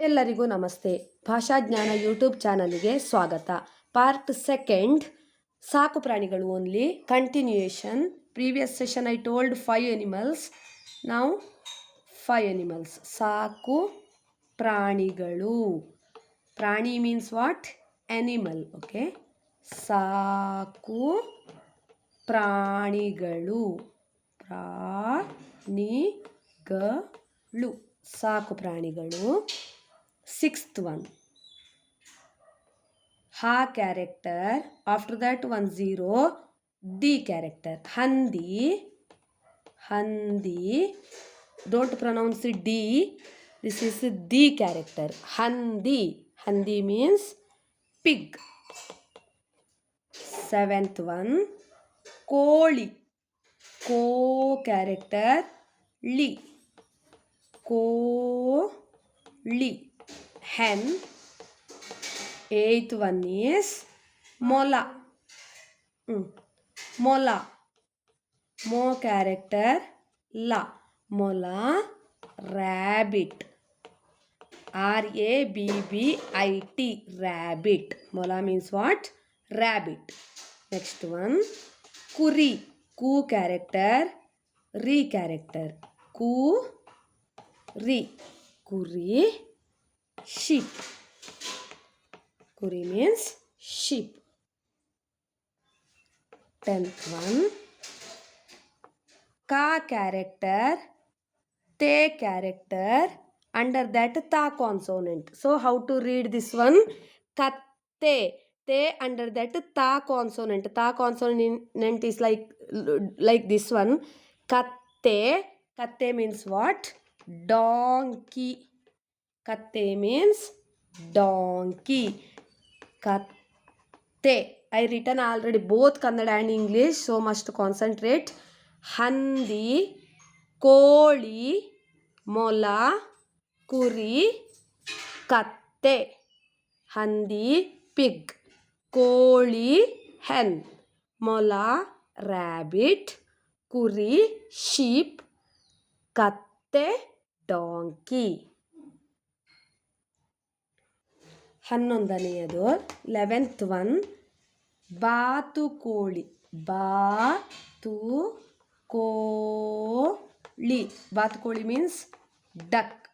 ಎಲ್ಲರಿಗೂ ನಮಸ್ತೆ. ಭಾಷಾಜ್ಞಾನ ಯೂಟ್ಯೂಬ್ ಚಾನಲ್ಗೆ ಸ್ವಾಗತ. Part second. ಸಾಕು ಪ್ರಾಣಿಗಳು only. Continuation. Previous session I told five animals. ನಾವು ಫೈವ್ ಎನಿಮಲ್ಸ್. ಸಾಕು ಪ್ರಾಣಿಗಳು. ಪ್ರಾಣಿ ಮೀನ್ಸ್ ವಾಟ್? ಎನಿಮಲ್. ಓಕೆ. ಸಾಕು ಪ್ರಾಣಿಗಳು. ಪ್ರಾಣಿಗಳು. ಸಾಕು ಪ್ರಾಣಿಗಳು. sixth one ha character after that one zero the character handi handi don't pronounce d this is the character handi handi means pig seventh one koli ko character li ko li hen eighth one is mola mm. mola mo character la mola rabbit r a b b i t rabbit mola means what rabbit next one kuri ku character re character ku re kuri sheep. Kuri means sheep. Tenth one. Ka character te character under that ta consonant. So how to read this one? Katte te. Te under that ta consonant. Ta consonant is like like this one. Katte katte means what? Donkey Katte means donkey. Katte. I written already both Kannada and English, so must concentrate. Handi, Koli, Mola, Kuri, Katte. Handi, pig. Koli, hen. Mola, rabbit. Kuri, sheep. Katte, donkey. ಹನ್ನೊಂದನೆಯದು eleventh one ಬಾತುಕೋಳಿ ಬಾತು ಕೋಳಿ. ಬಾತುಕೋಳಿ means duck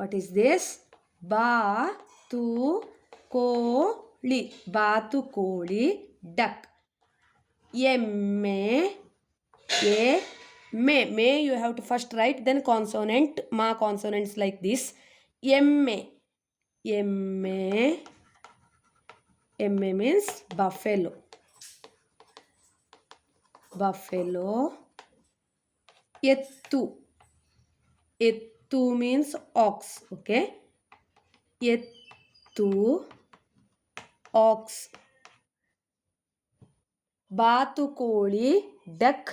what is this ಬಾತು ಕೋಳಿ ಬಾತುಕೋಳಿ duck ಎಮ್ಮೆ, ಎ, ಮೇ. May you have to first write then consonant ಮಾ ಕಾನ್ಸೋನೆಂಟ್ಸ್ ಲೈಕ್ ದಿಸ್ ಎಮ್ಮೆ. ಎಮ್ಮೆ ಎಮ್ಮೆ ಮೀನ್ಸ್ ಬಫೆಲೋ ಬಫೆಲೋ ಎತ್ತು ಎತ್ತು ಮೀನ್ಸ್ ಆಕ್ಸ್ ಓಕೆ ಎತ್ತು ಆಕ್ಸ್ ಬಾತುಕೋಳಿ ಡಕ್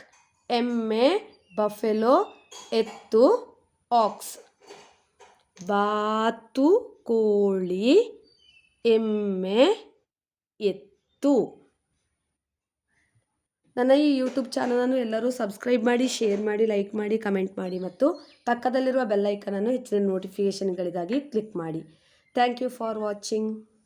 ಎಮ್ಮೆ ಬಫೆಲೋ ಎತ್ತು ಆಕ್ಸ್ ಬಾತುಕೋಳಿ ಎಮ್ಮೆ ಎತ್ತು. ನನ್ನ ಈ ಯೂಟ್ಯೂಬ್ ಚಾನಲನ್ನು ಎಲ್ಲರೂ ಸಬ್ಸ್ಕ್ರೈಬ್ ಮಾಡಿ, ಶೇರ್ ಮಾಡಿ, ಲೈಕ್ ಮಾಡಿ, ಕಮೆಂಟ್ ಮಾಡಿ ಮತ್ತು ಪಕ್ಕದಲ್ಲಿರುವ ಬೆಲ್ಲೈಕನನ್ನು ಹೆಚ್ಚಿನ ನೋಟಿಫಿಕೇಷನ್ಗಳಿಗಾಗಿ ಕ್ಲಿಕ್ ಮಾಡಿ. Thank you for watching.